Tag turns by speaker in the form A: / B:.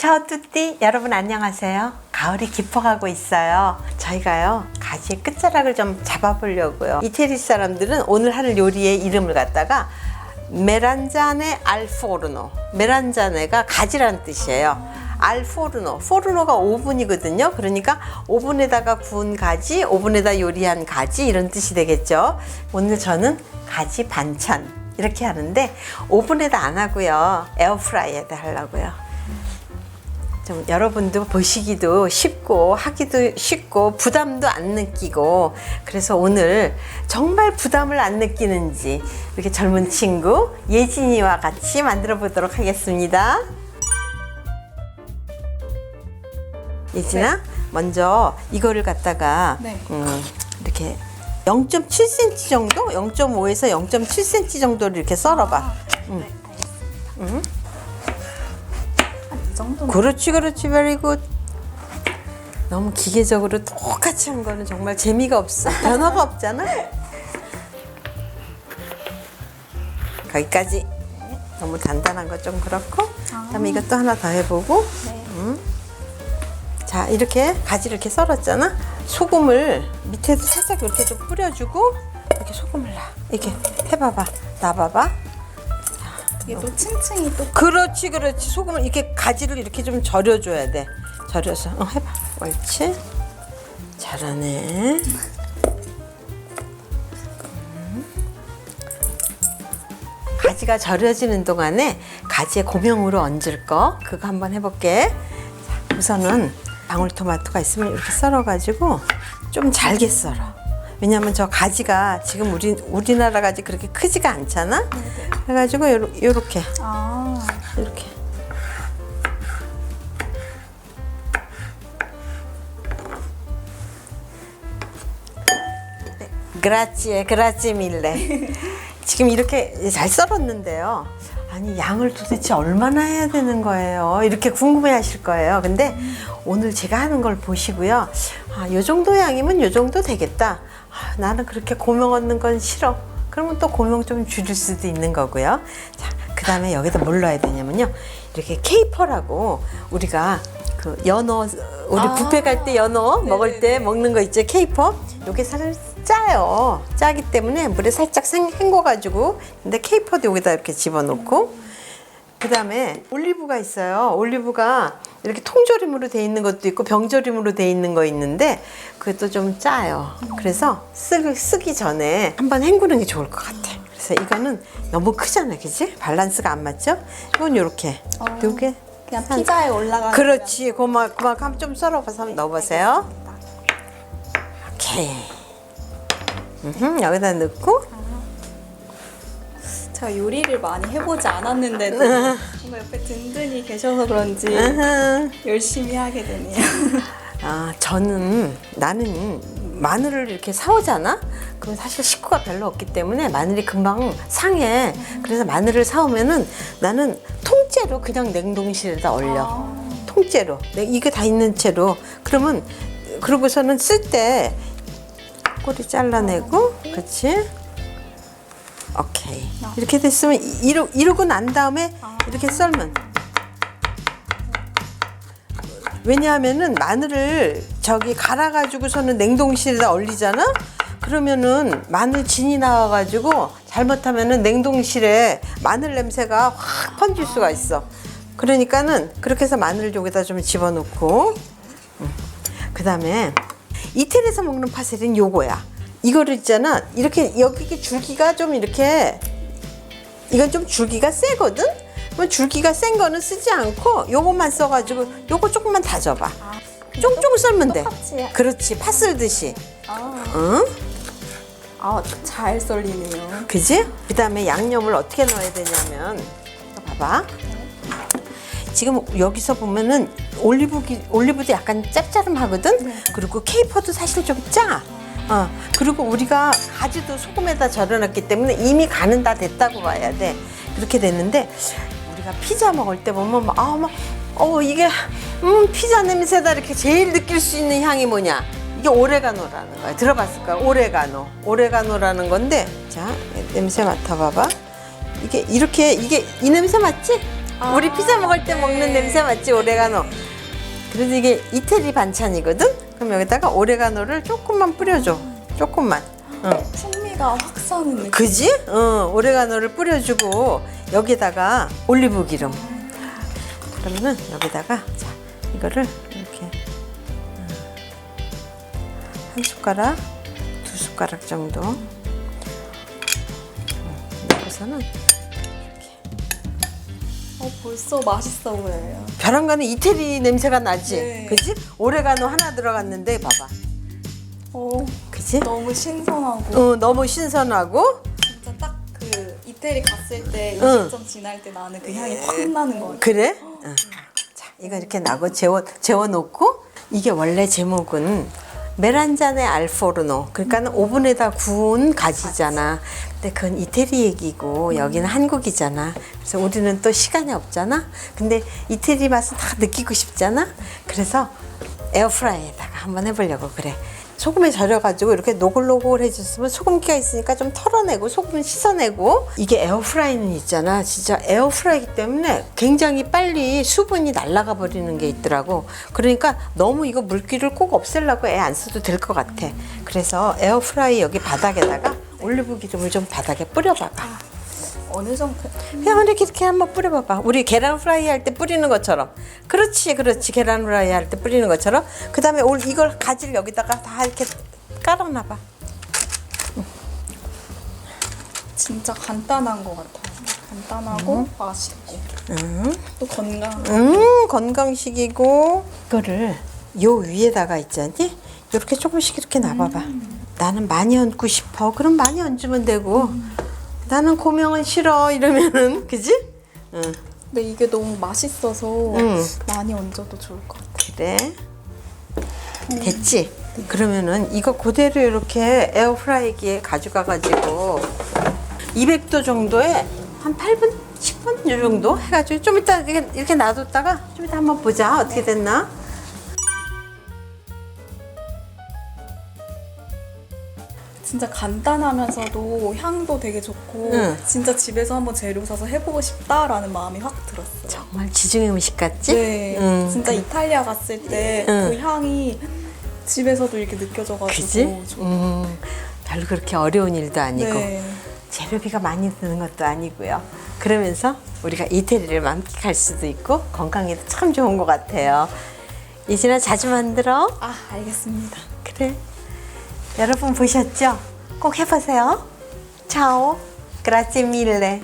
A: 저 뚜띠 여러분 안녕하세요. 가을이 깊어가고 있어요. 저희가요 가지의 끝자락을 좀 잡아보려고요. 이태리 사람들은 오늘 하는 요리의 이름을 갖다가 메란자네 알포르노. 메란자네가 가지라는 뜻이에요. 알포르노. 포르노가 오븐이거든요. 그러니까 오븐에다가 구운 가지, 오븐에다 요리한 가지 이런 뜻이 되겠죠. 오늘 저는 가지 반찬 이렇게 하는데 오븐에다 안 하고요. 에어프라이어에다 하려고요. 좀 여러분도 보시기도 쉽고 하기도 쉽고 부담도 안 느끼고 그래서 오늘 정말 부담을 안 느끼는지 이렇게 젊은 친구 예진이와 같이 만들어 보도록 하겠습니다. 예진아, 먼저 이거를 갖다가
B: 네.
A: 음, 이렇게 0.7cm 정도, 0.5에서 0.7cm 정도를 이렇게 썰어봐.
B: 네, 알겠습니다. 한이 정도.
A: 그렇지 그렇지. Very good. 너무 기계적으로 똑같이 한 거는 정말 재미가 없어. 변화가 없잖아. 거기까지. 너무 단단한 거 좀 그렇고 그다음에 이것도 하나 더 해보고
B: 네.
A: 자 이렇게 가지를 이렇게 썰었잖아. 소금을 밑에도 살짝 이렇게 좀 뿌려주고 이렇게 소금을 놔. 이렇게 해봐봐. 놔봐봐
B: 이게 또 층층이 또
A: 그렇지 그렇지. 소금을 이렇게 가지를 이렇게 좀 절여줘야 돼. 절여서 어, 해봐. 옳지. 잘하네. 음. 가지가 절여지는 동안에 가지에 고명으로 얹을 거. 그거 한번 해볼게. 자, 우선은 방울토마토가 있으면 이렇게 썰어가지고 좀 잘게 썰어 왜냐면 저 가지가 지금 우리 우리나라 가지 그렇게 크지가 않잖아? 그래가지고 요러, 요렇게.
B: 아,
A: 이렇게. 그라치에 그라치 밀레. 지금 이렇게 잘 썰었는데요. 아니 양을 도대체 얼마나 해야 되는 거예요? 이렇게 궁금해 하실 거예요. 근데 오늘 제가 하는 걸 보시고요. 아, 요 정도 양이면 요 정도 되겠다 아, 나는 그렇게 고명 얻는 건 싫어. 그러면 또 고명 좀 줄일 수도 있는 거고요. 자 그 다음에 여기다 뭘 넣어야 되냐면요. 이렇게 케이퍼라고 우리가 그 연어 우리
B: 아.
A: 뷔페 갈 때 연어 먹을 때 먹는 거 있죠 케이퍼? 요게 사실 짜요. 짜기 때문에 물에 살짝 생- 헹궈가지고. 근데 케이퍼도 여기다 이렇게 집어넣고 그 다음에 올리브가 있어요. 올리브가 이렇게 통조림으로 돼 있는 것도 있고 병조림으로 돼 있는 거 있는데 그것도 좀 짜요. 그래서 쓰기, 쓰기 전에 한번 헹구는 게 좋을 것 같아. 그래서 이거는 너무 크잖아. 그지 밸런스가 안 맞죠? 이건 요렇게.
B: 어.
A: 요게
B: 그냥
A: 한-
B: 피자에 올라가는.
A: 그렇지. 그만 그만큼 한번 좀 썰어봐서 한번 넣어보세요. 오케이. 음흠, 여기다 넣고
B: 제가 요리를 많이 해보지 않았는데도 뭔가 옆에 든든히 계셔서 그런지. 열심히 하게 되네요.
A: 아, 저는 나는 마늘을 이렇게 사오잖아? 그럼 사실 식구가 별로 없기 때문에 마늘이 금방 상해. 그래서 마늘을 사오면은 나는 통째로 그냥 냉동실에다 얼려.
B: 아.
A: 통째로. 내- 이게 다 있는 채로. 그러면 그러고서는 쓸 때 꼬리 잘라내고, 그렇지? 오케이. 이렇게 됐으면 이- 이러, 이러고 난 다음에 이렇게 썰면 왜냐하면은 마늘을 저기 갈아가지고서는 냉동실에다 얼리잖아? 그러면은 마늘 진이 나와가지고 잘못하면은 냉동실에 마늘 냄새가 확 번질 수가 있어. 그러니까는 그렇게 해서 마늘을 여기다 좀 집어넣고, 그 다음에 이태리에서 먹는 파세리는 요거야. 이거를 있잖아. 이렇게 여기 줄기가 좀 이렇게 이건 좀 줄기가 세거든? 그럼 줄기가 센 거는 쓰지 않고 요것만 써가지고 요거 조금만 다져봐. 쫑쫑 썰면 돼.
B: 똑같이.
A: 그렇지. 파 썰듯이.
B: 아,
A: 응?
B: 아, 잘 썰리네요.
A: 그지? 그 다음에 양념을 어떻게 넣어야 되냐면, 봐봐. 지금 여기서 보면은 올리브, 기- 올리브도 약간 짭짤하거든? 그리고 케이퍼도 사실 좀 짜. 어, 그리고 우리가 가지도 소금에다 절여놨기 때문에 이미 간은 다 됐다고 봐야 돼. 그렇게 됐는데, 우리가 피자 먹을 때 보면, 막, 아, 막, 어, 이게, 음, 피자 냄새다. 이렇게 제일 느낄 수 있는 향이 뭐냐? 이게 오레가노라는 거야. 들어봤을 거야. 오레가노. 오레가노라는 건데, 자, 냄새 맡아봐봐. 이게 이렇게, 이게 이 냄새 맞지? 우리 피자 먹을 때 먹는 냄새 맞지 오레가노. 그래서 이게 이태리 반찬이거든. 그럼 여기다가 오레가노를 조금만 뿌려줘. 조금만. 응.
B: 풍미가 확 사는 느낌.
A: 그지? 어, 오레가노를 뿌려주고 여기다가 올리브 기름. 그러면은 여기다가 자 이거를 이렇게 음, 한 숟가락, 두 숟가락 정도 음, 넣고서는
B: 어, 벌써 맛있어 보여요.
A: 벼랑간에 이태리 냄새가 나지?
B: 네.
A: 그지? 오레가노 하나 들어갔는데 봐봐.
B: 어,
A: 그지?
B: 너무 신선하고
A: 어, 너무 신선하고
B: 진짜 딱 그 이태리 갔을 때
A: 응.
B: 음식점 지날 때 나는 그 향이 확 나는 것 같아요.
A: 그래? 응. 자, 이거 이렇게 나고 재워 재워 놓고 이게 원래 제목은 메란잔의 알포르노. 그러니까 오븐에다 구운 가지잖아. 근데 그건 이태리 얘기고 여기는 한국이잖아. 그래서 우리는 또 시간이 없잖아. 근데 이태리 맛은 다 느끼고 싶잖아. 그래서 에어프라이에다가 한번 해보려고 그래. 소금에 절여가지고 이렇게 노글노글해졌으면 소금기가 있으니까 좀 털어내고 소금 씻어내고. 이게 에어프라이는 있잖아. 진짜 에어프라이기 때문에 굉장히 빨리 수분이 날아가 버리는 게 있더라고. 그러니까 너무 이거 물기를 꼭 없애려고 애 안 써도 될 것 같아. 그래서 에어프라이 여기 바닥에다가 올리브 기름을 좀 바닥에 뿌려봐봐
B: 어느 정도
A: 그냥 이렇게 이렇게 한번 뿌려봐봐. 우리 계란 프라이 할 때 뿌리는 것처럼. 그렇지, 그렇지. 계란 프라이 할 때 뿌리는 것처럼. 그 다음에 올 이걸 가지를 여기다가 다 이렇게 깔아놔봐.
B: 진짜 간단한 것 같아요. 간단하고 맛있고
A: 응.
B: 또 건강.
A: 음, 건강식이고. 이거를 요 위에다가 있잖니? 이렇게 조금씩 이렇게 놔봐봐. 나는 많이 얹고 싶어. 그럼 많이 얹으면 되고. 나는 고명은 싫어. 이러면은, 그지? 응.
B: 근데 이게 너무 맛있어서
A: 응.
B: 많이 얹어도 좋을 것 같아요.
A: 그래. 됐지? 그러면은 이거 그대로 이렇게 에어프라이기에 가져가가지고 200도 정도에 한 8분, 10분 이 정도 해가지고 좀 이따 이렇게, 이렇게 놔뒀다가 좀 이따 한번 보자 어떻게 됐나?
B: 진짜 간단하면서도 향도 되게 좋고
A: 응.
B: 진짜 집에서 한번 재료 사서 해보고 싶다라는 마음이 확 들었어요.
A: 정말 지중해 음식 같지?
B: 네,
A: 응.
B: 진짜 이탈리아 갔을 때 그
A: 응.
B: 향이 집에서도 이렇게 느껴져가지고
A: 그지?
B: 좀-
A: 음, 별로 그렇게 어려운 일도 아니고
B: 네.
A: 재료비가 많이 드는 것도 아니고요. 그러면서 우리가 이태리를 만끽할 수도 있고 건강에도 참 좋은 것 같아요. 이진아 자주 만들어.
B: 아 알겠습니다.
A: 그래. 여러분 보셨죠? 꼭 해보세요. 차오. 그라치 밀레.